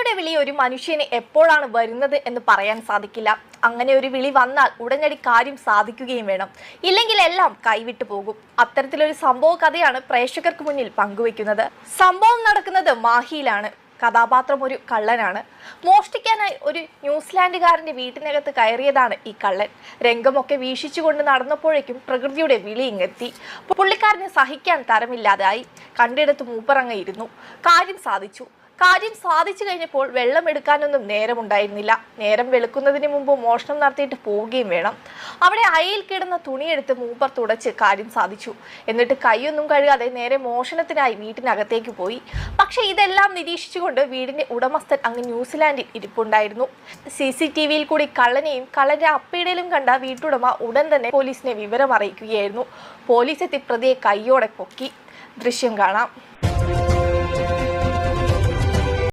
പ്രകൃതിയുടെ വിളി ഒരു മനുഷ്യന് എപ്പോഴാണ് വരുന്നത് എന്ന് പറയാൻ സാധിക്കില്ല. അങ്ങനെ ഒരു വിളി വന്നാൽ ഉടനടി കാര്യം സാധിക്കുകയും വേണം. ഇല്ലെങ്കിൽ എല്ലാം കൈവിട്ടു പോകും. അത്തരത്തിലൊരു സംഭവ കഥയാണ് പ്രേക്ഷകർക്ക് മുന്നിൽ പങ്കുവെക്കുന്നത് സംഭവം നടക്കുന്നത് മാഹിയിലാണ്. കഥാപാത്രം ഒരു കള്ളനാണ്. മോഷ്ടിക്കാനായി ഒരു ന്യൂസിലാൻഡുകാരന്റെ വീട്ടിനകത്ത് കയറിയതാണ് ഈ കള്ളൻ. രംഗമൊക്കെ വീക്ഷിച്ചുകൊണ്ട് നടന്നപ്പോഴേക്കും പ്രകൃതിയുടെ വിളി ഇങ്ങെത്തി. പുള്ളിക്കാരന് സഹിക്കാൻ തരമില്ലാതായി. കണ്ടിടത്ത് മൂപ്പറങ്ങ ഇരുന്നു. കാര്യം സാധിച്ചു. കാര്യം സാധിച്ചു കഴിഞ്ഞപ്പോൾ വെള്ളം എടുക്കാനൊന്നും നേരമുണ്ടായിരുന്നില്ല. നേരം വെളുക്കുന്നതിന് മുമ്പ് മോഷണം നടത്തിയിട്ട് പോവുകയും വേണം. അവിടെ അയയിൽ കിടന്ന തുണിയെടുത്ത് മൂപ്പർ തുടച്ച് കാര്യം സാധിച്ചു. എന്നിട്ട് കൈയൊന്നും കഴുകാതെ നേരെ മോഷണത്തിനായി വീട്ടിനകത്തേക്ക് പോയി. പക്ഷേ ഇതെല്ലാം നിരീക്ഷിച്ചുകൊണ്ട് വീടിന്റെ ഉടമസ്ഥൻ അങ്ങ് ന്യൂസിലാൻഡിൽ ഇരിപ്പുണ്ടായിരുന്നു. സി സി ടി വിയിൽ കൂടി കള്ളനെയും കള്ളന്റെ അപ്പീടയിലും കണ്ട വീട്ടുടമ ഉടൻ തന്നെ പോലീസിനെ വിവരം അറിയിക്കുകയായിരുന്നു പോലീസ് എത്തി പ്രതിയെ കൈയോടെ പൊക്കി. ദൃശ്യം കാണാം.